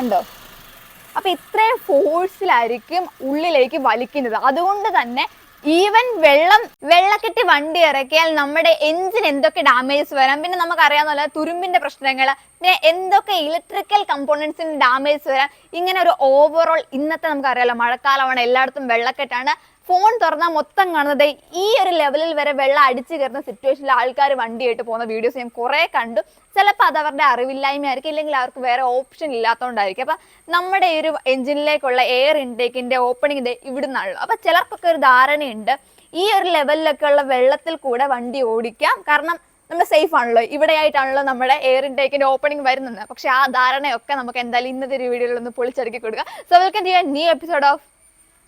കണ്ടോ അപ്പൊ ഇത്രയും ഫോഴ്സിലായിരിക്കും ഉള്ളിലേക്ക് വലിക്കുന്നത്. അതുകൊണ്ട് തന്നെ ഈവൻ വെള്ളം വെള്ളക്കെട്ടി വണ്ടി ഇറക്കിയാൽ നമ്മുടെ എഞ്ചിൻ എന്തൊക്കെ ഡാമേജസ് വരാം? പിന്നെ നമുക്കറിയാവുന്ന തുരുമ്പിന്റെ പ്രശ്നങ്ങൾ പിന്നെ എന്തൊക്കെ ഇലക്ട്രിക്കൽ കമ്പോണൻസിന് ഡാമേജ് വരാം? ഇങ്ങനെ ഒരു ഓവറോൾ ഇന്നത്തെ നമുക്കറിയാലോ മഴക്കാലമാണ് എല്ലായിടത്തും വെള്ളക്കെട്ടാണ്. ഫോൺ തുറന്നാൽ മൊത്തം കാണുന്നത്. ഈ ഒരു ലെവലിൽ വരെ വെള്ളം അടിച്ചു കയറുന്ന സിറ്റുവേഷനിൽ ആൾക്കാർ വണ്ടിയായിട്ട് പോകുന്ന വീഡിയോസ് ഞാൻ കുറേ കണ്ടു. ചിലപ്പോൾ അത് അവരുടെ അറിവില്ലായ്മ ആയിരിക്കും ഇല്ലെങ്കിൽ അവർക്ക് വേറെ ഓപ്ഷൻ ഇല്ലാത്തതുകൊണ്ടായിരിക്കും അപ്പം നമ്മുടെ ഈ ഒരു എഞ്ചിനിലേക്കുള്ള എയർ ഇൻടേക്കിന്റെ ഓപ്പണിംഗ് ഇത് ഇവിടുന്നാണല്ലോ അപ്പം ചിലർക്കൊക്കെ ഒരു ധാരണയുണ്ട് ഈ ഒരു ലെവലിലൊക്കെ ഉള്ള വെള്ളത്തിൽ കൂടെ വണ്ടി ഓടിക്കാം. കാരണം നമ്മൾ സേഫ് ആണല്ലോ ഇവിടെയായിട്ടാണല്ലോ നമ്മുടെ എയർ ഇൻടേക്കിന്റെ ഓപ്പണിംഗ് വരുന്നത്. പക്ഷെ ആ ധാരണയൊക്കെ നമുക്ക് എന്തായാലും ഇന്നത്തെ ഒരു വീഡിയോയിൽ ഒന്ന് പൊളിച്ചടുക്കി കൊടുക്കുക so welcome to new episode of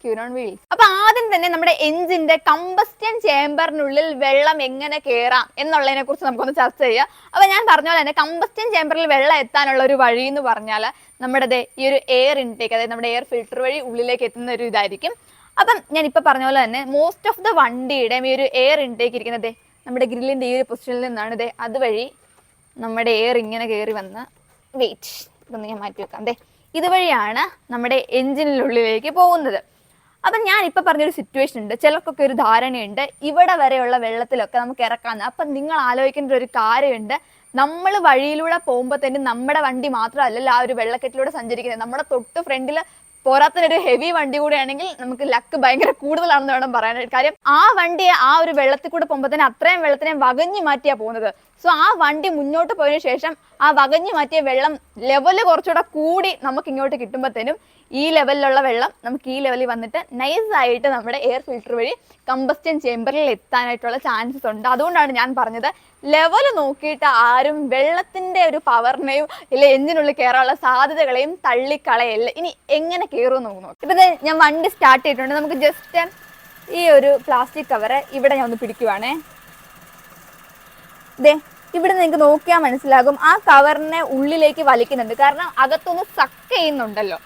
ക്യൂരോൺ wheel. അപ്പൊ ആദ്യം തന്നെ നമ്മുടെ എഞ്ചിന്റെ കമ്പസ്റ്റൻ ചേമ്പറിനുള്ളിൽ വെള്ളം എങ്ങനെ കയറാം എന്നുള്ളതിനെ കുറിച്ച് നമുക്കൊന്ന് ചർച്ച ചെയ്യാം. അപ്പൊ ഞാൻ പറഞ്ഞ പോലെ തന്നെ കമ്പസ്റ്റൻ ചേമ്പറിൽ വെള്ളം എത്താനുള്ള ഒരു വഴി എന്ന് പറഞ്ഞാൽ നമ്മുടെ ഈ ഒരു എയർ ഇൻടേക്ക് അതായത് നമ്മുടെ എയർ ഫിൽട്ടർ വഴി ഉള്ളിലേക്ക് എത്തുന്ന ഒരു ഇതായിരിക്കും. അപ്പം ഞാൻ ഇപ്പൊ പറഞ്ഞ പോലെ തന്നെ മോസ്റ്റ് ഓഫ് ദ വണ്ടിയുടെ ഈ ഒരു എയർ ഇൻടേക്ക് ഇരിക്കുന്നത് നമ്മുടെ ഗ്രില്ലിന്റെ ഈ ഒരു പൊസിഷനിൽ നിന്നാണ് ഇതേ അതുവഴി നമ്മുടെ എയർ ഇങ്ങനെ കയറി വന്ന് വെയിറ്റ് ഇതൊന്ന് ഞാൻ മാറ്റി വെക്കാം അതെ ഇതുവഴിയാണ് നമ്മുടെ എഞ്ചിനുള്ളിലേക്ക് പോകുന്നത്. അപ്പം ഞാൻ ഇപ്പം പറഞ്ഞൊരു സിറ്റുവേഷൻ ഉണ്ട്. ചിലർക്കൊക്കെ ഒരു ധാരണയുണ്ട്. ഇവിടെ വരെയുള്ള വെള്ളത്തിലൊക്കെ നമുക്ക് ഇറക്കാന്ന്. അപ്പം നിങ്ങൾ ആലോചിക്കേണ്ട ഒരു കാര്യമുണ്ട്. നമ്മൾ വഴിയിലൂടെ പോകുമ്പോൾ തന്നെ നമ്മുടെ വണ്ടി മാത്രമല്ലല്ലോ ആ ഒരു വെള്ളക്കെട്ടിലൂടെ സഞ്ചരിക്കുന്നത്. നമ്മുടെ തൊട്ട് ഫ്രണ്ടിൽ പോരാത്തതിനൊരു ഹെവി വണ്ടി കൂടെയാണെങ്കിൽ നമുക്ക് ലക്ക് ഭയങ്കര കൂടുതലാണെന്ന് വേണം പറയാനായിട്ട്. കാര്യം ആ വണ്ടിയെ ആ ഒരു വെള്ളത്തിൽ കൂടെ പോകുമ്പോൾ തന്നെ അത്രയും വെള്ളത്തിനെ വകഞ്ഞു മാറ്റിയാ പോകുന്നത്. സോ ആ വണ്ടി മുന്നോട്ട് പോയതിനു ശേഷം ആ വകഞ്ഞു മാറ്റിയ വെള്ളം ലെവൽ കുറച്ചുകൂടെ കൂടി നമുക്ക് ഇങ്ങോട്ട് കിട്ടുമ്പോഴത്തേനും ഈ ലെവലിലുള്ള വെള്ളം നമുക്ക് ഈ ലെവലിൽ വന്നിട്ട് നൈസ് ആയിട്ട് നമ്മുടെ എയർ ഫിൽട്ടർ വഴി കമ്പസ്റ്റൻ ചേമ്പറിൽ എത്താനായിട്ടുള്ള ചാൻസസ് ഉണ്ട്. അതുകൊണ്ടാണ് ഞാൻ പറഞ്ഞത് ലെവൽ നോക്കിയിട്ട് ആരും വെള്ളത്തിന്റെ ഒരു പവറിനെയും ഇല്ല എഞ്ചിനുള്ളിൽ കയറാനുള്ള സാധ്യതകളെയും തള്ളിക്കളയല്ല. ഇനി എങ്ങനെ കയറും നോക്കുന്നു ഇപ്പം ദേ ഞാൻ വണ്ടി സ്റ്റാർട്ട് ചെയ്തിട്ടുണ്ട്. നമുക്ക് ജസ്റ്റ് ഈ ഒരു പ്ലാസ്റ്റിക് കവറ് ഇവിടെ ഞാൻ ഒന്ന് പിടിക്കുവാണേ. ദേ ഇവിടെ നിങ്ങൾക്ക് നോക്കിയാൽ മനസ്സിലാകും. ആ കവറിനെ ഉള്ളിലേക്ക് വലിക്കുന്നുണ്ട്. കാരണം അകത്തൊന്ന് സക്ക് ചെയ്യുന്നുണ്ടല്ലോ.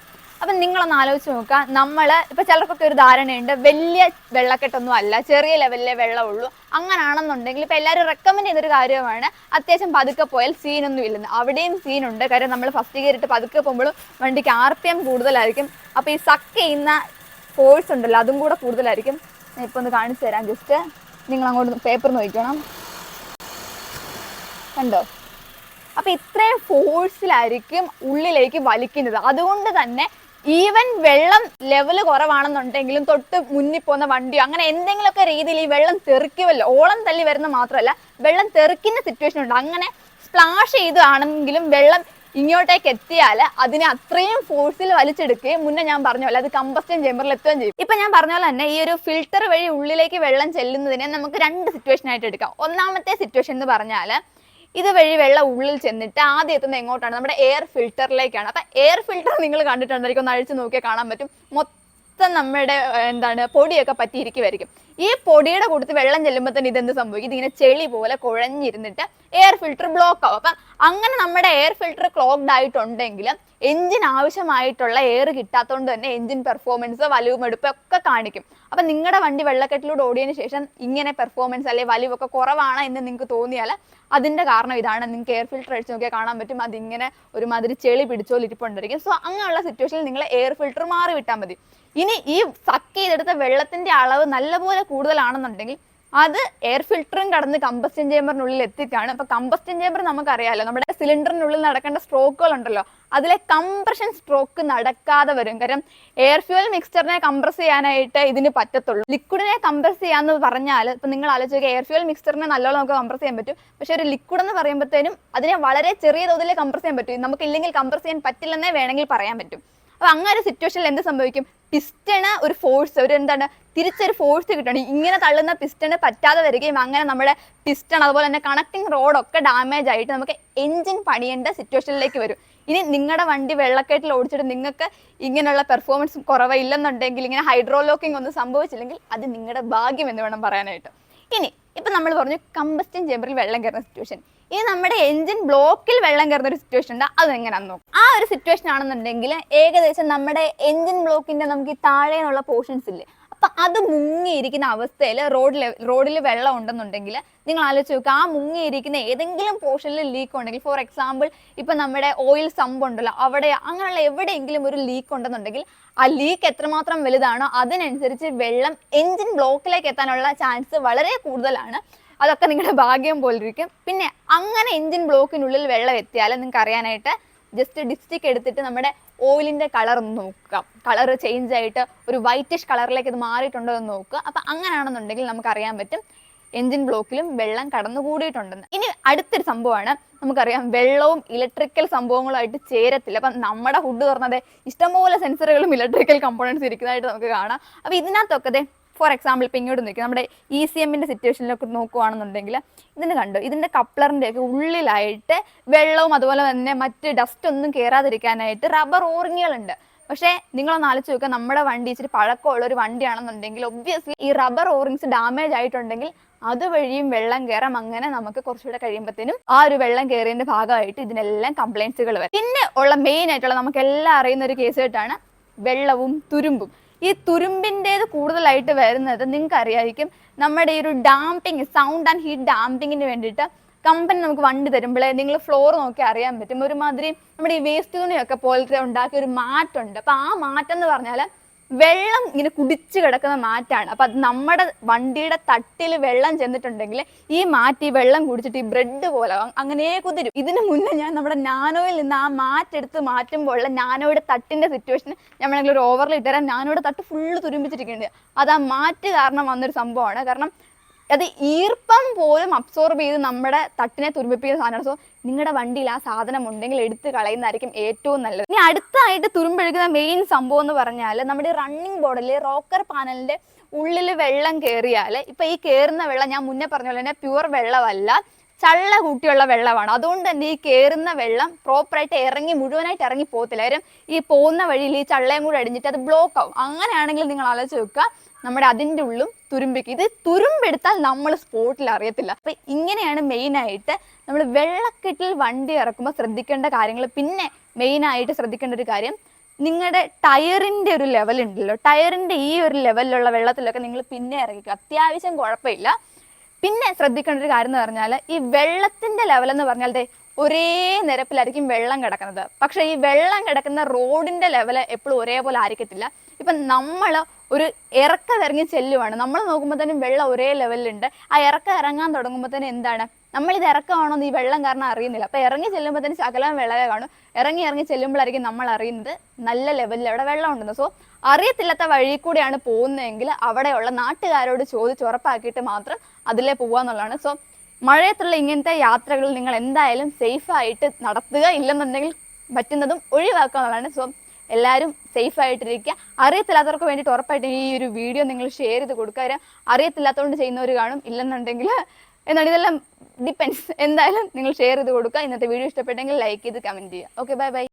അപ്പം നിങ്ങളൊന്ന് ആലോചിച്ച് നോക്കുക നമ്മൾ ഇപ്പൊ ചിലർക്കൊക്കെ ഒരു ധാരണയുണ്ട്. വലിയ വെള്ളക്കെട്ടൊന്നും അല്ല. ചെറിയ ലെവലിലെ വെള്ളമുള്ളൂ. അങ്ങനാണെന്നുണ്ടെങ്കിൽ ഇപ്പൊ എല്ലാവരും റെക്കമെൻഡ് ചെയ്തൊരു കാര്യമാണ്. അത്യാവശ്യം പതുക്കെ പോയാൽ സീനൊന്നും ഇല്ലെന്ന്. അവിടെയും സീനുണ്ട് കാര്യം നമ്മൾ ഫസ്റ്റ് കയറിയിട്ട് പതുക്കെ പോകുമ്പോഴും വണ്ടിക്ക് ആർ പി എം കൂടുതലായിരിക്കും. അപ്പോൾ ഈ സക്ക് ചെയ്യുന്ന ഫോഴ്സ് ഉണ്ടല്ലോ അതും കൂടെ കൂടുതലായിരിക്കും. ഞാൻ ഇപ്പോൾ ഒന്ന് കാണിച്ചു തരാം. ജസ്റ്റ് നിങ്ങൾ അങ്ങോട്ട് പേപ്പർ നോക്കണം കണ്ടോ? അപ്പൊ ഇത്രയും ഫോഴ്സിലായിരിക്കും ഉള്ളിലേക്ക് വലിക്കുന്നത്. അതുകൊണ്ട് തന്നെ ഈവൻ വെള്ളം ലെവൽ കുറവാണെന്നുണ്ടെങ്കിലും തൊട്ട് മുന്നിൽ പോകുന്ന വണ്ടിയോ അങ്ങനെ എന്തെങ്കിലുമൊക്കെ രീതിയിൽ ഈ വെള്ളം തെറിക്കുമല്ലോ ഓളം തല്ലി വരുന്ന മാത്രമല്ല വെള്ളം തെറിക്കുന്ന സിറ്റുവേഷൻ ഉണ്ട്. അങ്ങനെ സ്പ്ലാഷ് ചെയ്താണെങ്കിലും വെള്ളം ഇങ്ങോട്ടേക്ക് എത്തിയാൽ അതിനെ അത്രയും ഫോഴ്സിൽ വലിച്ചെടുക്കുകയും മുന്നേ ഞാൻ പറഞ്ഞ പോലെ അത് കമ്പസ്റ്റൻ ചേമ്പറിൽ എത്തുകയും ചെയ്യും. ഇപ്പൊ ഞാൻ പറഞ്ഞ പോലെ തന്നെ ഈ ഒരു ഫിൽറ്റർ വഴി ഉള്ളിലേക്ക് വെള്ളം ചെല്ലുന്നതിനെ നമുക്ക് രണ്ട് സിറ്റുവേഷൻ ആയിട്ട് എടുക്കാം. ഒന്നാമത്തെ സിറ്റുവേഷൻ എന്ന് പറഞ്ഞാൽ ഇതുവഴി വെള്ളം ഉള്ളിൽ ചെന്നിട്ട് ആദ്യം എത്തുന്നത് എങ്ങോട്ടാണ്? നമ്മുടെ എയർ ഫിൽറ്ററിലേക്കാണ് അപ്പൊ എയർ ഫിൽറ്റർ നിങ്ങൾ കണ്ടിട്ടുണ്ടായിരിക്കും. ഒന്ന് അഴിച്ചു നോക്കിയാൽ കാണാൻ പറ്റും. മൊത്തം നമ്മുടെ എന്താണ് പൊടിയൊക്കെ പറ്റിയിരിക്കുമായിരിക്കും ഈ പൊടിയുടെ കൂട്ടത്ത് വെള്ളം ചെല്ലുമ്പോൾ തന്നെ ഇതെന്ത് സംഭവിക്കും? ഇതിങ്ങനെ ചെളി പോലെ കുഴഞ്ഞിരുന്നിട്ട് എയർ ഫിൽറ്റർ ബ്ലോക്ക് ആവും. അപ്പം അങ്ങനെ നമ്മുടെ എയർ ഫിൽറ്റർ ക്ലോഗ്ഡ് ആയിട്ടുണ്ടെങ്കിൽ എഞ്ചിൻ ആവശ്യമായിട്ടുള്ള എയർ കിട്ടാത്തതുകൊണ്ട് തന്നെ എഞ്ചിൻ പെർഫോമൻസ് വലിവുമെടുപ്പ് ഒക്കെ കാണിക്കും. അപ്പം നിങ്ങളുടെ വണ്ടി വെള്ളക്കെട്ടിലൂടെ ഓടിയതിനു ശേഷം ഇങ്ങനെ പെർഫോമൻസ് അല്ലെങ്കിൽ വലിവൊക്കെ കുറവാണ് എന്ന് നിങ്ങൾക്ക് തോന്നിയാൽ അതിന്റെ കാരണം ഇതാണ്. നിങ്ങൾക്ക് എയർ ഫിൽറ്റർ അടിച്ച് നോക്കിയാൽ കാണാൻ പറ്റും. അതിങ്ങനെ ഒരുമാതിരി ചെളി പിടിച്ചോ ഇരിപ്പുണ്ടായിരിക്കും സോ അങ്ങനെയുള്ള സിറ്റുവേഷനിൽ നിങ്ങൾ എയർ ഫിൽറ്റർ മാറി വിട്ടാൽ മതി. ഇനി ഈ സക്ക് ചെയ്തെടുത്ത വെള്ളത്തിന്റെ അളവ് നല്ലപോലെ കൂടുതലാണെന്നുണ്ടെങ്കിൽ അത് എയർ ഫിൽറ്ററും കടന്ന് കമ്പസ്റ്റൻ ചേമ്പറിനുള്ളിൽ എത്തിക്കാണ് അപ്പൊ കമ്പസ്റ്റൻ ചേമ്പർ നമുക്കറിയാലോ നമ്മുടെ സിലിണ്ടറിനുള്ളിൽ നടക്കേണ്ട സ്ട്രോക്കുകൾ ഉണ്ടല്ലോ. അതിലെ കംപ്രഷൻ സ്ട്രോക്ക് നടക്കാതെ വരും. കാരണം എയർ ഫ്യൂൽ മിക്സ്ചറിനെ കംപ്രസ് ചെയ്യാനായിട്ട് ഇതിന് പറ്റത്തുള്ളൂ. ലിക്വിഡിനെ കംപ്രസ് ചെയ്യാന്ന് പറഞ്ഞാൽ ഇപ്പൊ നിങ്ങൾ ആലോചിക്കുക എയർ ഫ്യൂൽ മിക്സ്ചറിനെ നല്ലോണം നമുക്ക് കംപ്രസ് ചെയ്യാൻ പറ്റും. പക്ഷെ ഒരു ലിക്വിഡ് എന്ന് പറയുമ്പോഴത്തേനും അതിനെ വളരെ ചെറിയ തോതിൽ കംപ്രസ് ചെയ്യാൻ പറ്റും. നമുക്ക് ഇല്ലെങ്കിൽ കംപ്രസ് ചെയ്യാൻ പറ്റില്ലെന്നേ വേണമെങ്കിൽ പറയാൻ പറ്റും. അപ്പൊ അങ്ങനെ ഒരു സിറ്റുവേഷനിൽ എന്ത് സംഭവിക്കും? പിസ്റ്റണ് ഒരു ഫോഴ്സ് ഒരു എന്താണ് തിരിച്ചൊരു ഫോഴ്സ് കിട്ടണം. ഇങ്ങനെ തള്ളുന്ന പിസ്റ്റണ് പറ്റാതെ വരികയും അങ്ങനെ നമ്മുടെ പിസ്റ്റൺ അതുപോലെ തന്നെ കണക്ടിങ് റോഡൊക്കെ ഡാമേജ് ആയിട്ട് നമുക്ക് എൻജിൻ പണിയേണ്ട സിറ്റുവേഷനിലേക്ക് വരും. ഇനി നിങ്ങളുടെ വണ്ടി വെള്ളക്കെട്ടിൽ ഓടിച്ചിട്ട് നിങ്ങൾക്ക് ഇങ്ങനെയുള്ള പെർഫോമൻസ് കുറവില്ലെന്നുണ്ടെങ്കിൽ ഇങ്ങനെ ഹൈഡ്രോലോക്കിംഗ് ഒന്നും സംഭവിച്ചില്ലെങ്കിൽ അത് നിങ്ങളുടെ ഭാഗ്യം എന്ന് വേണം പറയാനായിട്ട്. ഇനി ഇപ്പൊ നമ്മൾ പറഞ്ഞു കമ്പസ്റ്റൻ ചേമ്പറിൽ വെള്ളം കയറുന്ന സിറ്റുവേഷൻ ഇനി നമ്മുടെ എഞ്ചിൻ ബ്ലോക്കിൽ വെള്ളം കയറുന്ന ഒരു സിറ്റുവേഷൻ ഉണ്ട് അത് എങ്ങനെയാണെന്ന് നോക്കും. ആ ഒരു സിറ്റുവേഷൻ ആണെന്നുണ്ടെങ്കിൽ ഏകദേശം നമ്മുടെ എഞ്ചിൻ ബ്ലോക്കിന്റെ നമുക്ക് ഈ താഴെ നിന്നുള്ള പോർഷൻസ് ഇല്ലേ അപ്പൊ അത് മുങ്ങിയിരിക്കുന്ന അവസ്ഥയിൽ റോഡിൽ റോഡിൽ വെള്ളം ഉണ്ടെന്നുണ്ടെങ്കിൽ നിങ്ങൾ ആലോചിച്ച് നോക്കുക ആ മുങ്ങിയിരിക്കുന്ന ഏതെങ്കിലും പോർഷനിൽ ലീക്ക് ഉണ്ടെങ്കിൽ ഫോർ എക്സാമ്പിൾ ഇപ്പൊ നമ്മുടെ ഓയിൽ സമ്പ് ഉണ്ടല്ലോ അവിടെ അങ്ങനെയുള്ള എവിടെയെങ്കിലും ഒരു ലീക്ക് ഉണ്ടെന്നുണ്ടെങ്കിൽ ആ ലീക്ക് എത്രമാത്രം വലുതാണോ അതിനനുസരിച്ച് വെള്ളം എഞ്ചിൻ ബ്ലോക്കിലേക്ക് എത്താനുള്ള ചാൻസ് വളരെ കൂടുതലാണ്. അതൊക്കെ നിങ്ങളുടെ ഭാഗ്യം പോലിരിക്കും. പിന്നെ അങ്ങനെ എഞ്ചിൻ ബ്ലോക്കിനുള്ളിൽ വെള്ളം എത്തിയാൽ നിങ്ങൾക്ക് അറിയാനായിട്ട് ജസ്റ്റ് ഡിസ്റ്റിക് എടുത്തിട്ട് നമ്മുടെ ഓയിലിന്റെ കളർ ഒന്ന് നോക്കുക. കളർ ചേഞ്ച് ആയിട്ട് ഒരു വൈറ്റിഷ് കളറിലേക്ക് ഇത് മാറിയിട്ടുണ്ടോ എന്ന് നോക്കുക. അപ്പൊ അങ്ങനെയാണെന്നുണ്ടെങ്കിൽ നമുക്ക് അറിയാൻ പറ്റും എഞ്ചിൻ ബ്ലോക്കിലും വെള്ളം കടന്നുകൂടിയിട്ടുണ്ടെന്ന്. ഇനി അടുത്തൊരു സംഭവമാണ് നമുക്കറിയാം വെള്ളവും ഇലക്ട്രിക്കൽ സംഭവങ്ങളുമായിട്ട് ചേരത്തില്ല. അപ്പം നമ്മുടെ ഫുഡ് പറഞ്ഞത് ഇഷ്ടംപോലെ സെൻസറുകളും ഇലക്ട്രിക്കൽ കമ്പോണൻസ് ഇരിക്കുന്നതായിട്ട് നമുക്ക് കാണാം. അപ്പോൾ ഇതിനകത്തൊക്കെ ഫോർ എക്സാമ്പിൾ ഇപ്പോൾ ഇങ്ങോട്ട് നോക്കി നമ്മുടെ ഇ സി എമ്മിന്റെ സിറ്റുവേഷനിലൊക്കെ നോക്കുകയാണെന്നുണ്ടെങ്കിൽ ഇതിന് കണ്ടു ഇതിന്റെ കപ്ലറിന്റെയൊക്കെ ഉള്ളിലായിട്ട് വെള്ളവും അതുപോലെ തന്നെ മറ്റ് ഡസ്റ്റ് ഒന്നും കയറാതിരിക്കാനായിട്ട് റബ്ബർ ഓറിങ്ങുകളുണ്ട് പക്ഷേ നിങ്ങളൊന്ന് ആലോചിച്ച് നോക്കുക നമ്മുടെ വണ്ടി ഇച്ചിരി പഴക്കമുള്ള ഒരു വണ്ടിയാണെന്നുണ്ടെങ്കിൽ ഒബ്വിയസ്ലി ഈ റബ്ബർ ഓറിങ്സ് ഡാമേജ് ആയിട്ടുണ്ടെങ്കിൽ അതുവഴിയും വെള്ളം കയറാം അങ്ങനെ നമുക്ക് കുറച്ചുകൂടെ കഴിയുമ്പോഴത്തേനും ആ ഒരു വെള്ളം കയറിയതിന്റെ ഭാഗമായിട്ട് ഇതിനെല്ലാം കംപ്ലൈൻസുകൾ വരും. പിന്നെ ഉള്ള മെയിൻ ആയിട്ടുള്ള നമുക്ക് എല്ലാം അറിയുന്ന ഒരു കേസ് ആയിട്ടാണ് വെള്ളവും തുരുമ്പും. ഈ തുരുമ്പിന്റെത് കൂടുതലായിട്ട് വരുന്നത് നിങ്ങൾക്ക് അറിയായിരിക്കും നമ്മുടെ ഈ ഒരു ഡാമ്പിങ് സൗണ്ട് ആൻഡ് ഹീറ്റ് ഡാമ്പിങ്ങിന് വേണ്ടിയിട്ട് കമ്പനി നമുക്ക് വണ്ടി തരുമ്പോഴേ നിങ്ങൾ ഫ്ലോർ നോക്കി അറിയാൻ പറ്റും. ഒരുമാതിരി നമ്മുടെ ഈ വേസ്റ്റ് തുണിയൊക്കെ പോലത്തെ ഉണ്ടാക്കിയ ഒരു മാറ്റുണ്ട് അപ്പൊ ആ മാറ്റം എന്ന് പറഞ്ഞാൽ വെള്ളം ഇങ്ങനെ കുടിച്ചു കിടക്കുന്ന മാറ്റാണ്. അപ്പൊ അത് നമ്മുടെ വണ്ടിയുടെ തട്ടിൽ വെള്ളം ചെന്നിട്ടുണ്ടെങ്കിൽ ഈ മാറ്റ് ഈ വെള്ളം കുടിച്ചിട്ട് ഈ ബ്രെഡ് പോലെ അങ്ങനെ കുതിരും. ഇതിനു മുന്നേ ഞാൻ നമ്മുടെ നാനോയിൽ നിന്ന് ആ മാറ്റെടുത്ത് മാറ്റുമ്പോഴുള്ള നാനോയുടെ തട്ടിന്റെ സിറ്റുവേഷൻ നമ്മളെങ്കിലും ഒരു ഓവറിൽ ഇട്ടുതരാം നാനോയുടെ തട്ട് ഫുള്ള് തുരുമ്പിച്ചിരിക്കുന്നുണ്ട്. അത് ആ മാറ്റ് കാരണം വന്നൊരു സംഭവമാണ്. കാരണം അത് ഈർപ്പം പോലും അബ്സോർബ് ചെയ്ത് നമ്മുടെ തട്ടിനെ തുരുമ്പിപ്പിക്കുന്ന സാധനമാണ്. സോ നിങ്ങളുടെ വണ്ടിയിൽ ആ സാധനം ഉണ്ടെങ്കിൽ എടുത്ത് കളയുന്നതായിരിക്കും ഏറ്റവും നല്ലത്. ഇനി അടുത്തായിട്ട് തുരുമ്പെഴുകുന്ന മെയിൻ സംഭവം എന്ന് പറഞ്ഞാൽ നമ്മുടെ റണ്ണിങ് ബോർഡിൽ റോക്കർ പാനലിന്റെ ഉള്ളിൽ വെള്ളം കയറിയാൽ ഇപ്പൊ ഈ കയറുന്ന വെള്ളം ഞാൻ മുന്നേ പറഞ്ഞ പോലെ തന്നെ പ്യുവർ വെള്ളമല്ല. ചള്ള കൂട്ടിയുള്ള വെള്ളമാണ്. അതുകൊണ്ട് തന്നെ ഈ കയറുന്ന വെള്ളം പ്രോപ്പറായിട്ട് ഇറങ്ങി മുഴുവനായിട്ട് ഇറങ്ങി പോകത്തില്ല. കാര്യം ഈ പോകുന്ന വഴിയിൽ ഈ ചള്ളയും കൂടെ അടിഞ്ഞിട്ട് അത് ബ്ലോക്ക് ആവും. അങ്ങനെയാണെങ്കിൽ നിങ്ങൾ ആലോചിച്ച് നോക്കുക നമ്മുടെ അതിന്റെ ഉള്ളും തുരുമ്പിക്ക്. ഇത് തുരുമ്പെടുത്താൽ നമ്മൾ സ്പോട്ടിൽ അറിയത്തില്ല. അപ്പൊ ഇങ്ങനെയാണ് മെയിനായിട്ട് നമ്മൾ വെള്ളക്കെട്ടിൽ വണ്ടി ഇറക്കുമ്പോൾ ശ്രദ്ധിക്കേണ്ട കാര്യങ്ങൾ. പിന്നെ മെയിനായിട്ട് ശ്രദ്ധിക്കേണ്ട ഒരു കാര്യം നിങ്ങളുടെ ടയറിന്റെ ഒരു ലെവൽ ഉണ്ടല്ലോ. ടയറിന്റെ ഈ ഒരു ലെവലിലുള്ള വെള്ളത്തിലൊക്കെ നിങ്ങൾ പിന്നെ ഇറങ്ങിക്കുക അത്യാവശ്യം കുഴപ്പമില്ല. പിന്നെ ശ്രദ്ധിക്കേണ്ട ഒരു കാര്യം എന്ന് പറഞ്ഞാൽ ഈ വെള്ളത്തിന്റെ ലെവൽ എന്ന് പറഞ്ഞാൽ ഒരേ നിരപ്പിലായിരിക്കും വെള്ളം കിടക്കുന്നത്. പക്ഷെ ഈ വെള്ളം കിടക്കുന്ന റോഡിന്റെ ലെവൽ എപ്പോഴും ഒരേപോലെ ആയിരിക്കത്തില്ല. ഇപ്പൊ നമ്മൾ ഒരു ഇറക്ക ഇറങ്ങി ചെല്ലുവാണ്. നമ്മൾ നോക്കുമ്പോൾ തന്നെ വെള്ളം ഒരേ ലെവലിലുണ്ട് ആ ഇറക്ക ഇറങ്ങാൻ തുടങ്ങുമ്പോൾ തന്നെ എന്താണ്? നമ്മൾ ഇത് ഇറക്കമാണോ ഈ വെള്ളം കാരണം അറിയുന്നില്ല. അപ്പൊ ഇറങ്ങി ചെല്ലുമ്പോൾ തന്നെ ശകലം വെള്ളമേ കാണും. ഇറങ്ങി ഇറങ്ങി ചെല്ലുമ്പോഴായിരിക്കും നമ്മൾ അറിയുന്നത് നല്ല ലെവലിൽ അവിടെ വെള്ളം ഉണ്ടെന്ന്. സോ അറിയത്തില്ലാത്ത വഴി കൂടെയാണ് പോകുന്നതെങ്കിൽ അവിടെയുള്ള നാട്ടുകാരോട് ചോദിച്ച് ഉറപ്പാക്കിയിട്ട് മാത്രം അതിലേ പോവാന്നുള്ളതാണ്. സോ മഴയത്തുള്ള ഇങ്ങനത്തെ യാത്രകൾ നിങ്ങൾ എന്തായാലും സേഫ് ആയിട്ട് നടത്തുക ഇല്ലെന്നുണ്ടെങ്കിൽ പറ്റുന്നതും ഒഴിവാക്കുക എന്നുള്ളതാണ് സോ എല്ലാവരും സേഫ് ആയിട്ടിരിക്കുക. അറിയത്തില്ലാത്തവർക്ക് വേണ്ടിയിട്ട് ഉറപ്പായിട്ട് ഈ ഒരു വീഡിയോ നിങ്ങൾ ഷെയർ ചെയ്ത് കൊടുക്കുക. അറിയത്തില്ലാത്തതുകൊണ്ട് ചെയ്യുന്നവർ കാണും. ഇല്ലെന്നുണ്ടെങ്കിൽ എന്നാണ് ഇതെല്ലാം ഡിപ്പെൻസ് എന്തായാലും നിങ്ങൾ ഷെയർ ചെയ്ത് കൊടുക്കുക. ഇന്നത്തെ വീഡിയോ ഇഷ്ടപ്പെട്ടെങ്കിൽ ലൈക്ക് ചെയ്ത് കമന്റ് ചെയ്യുക. Okay bye bye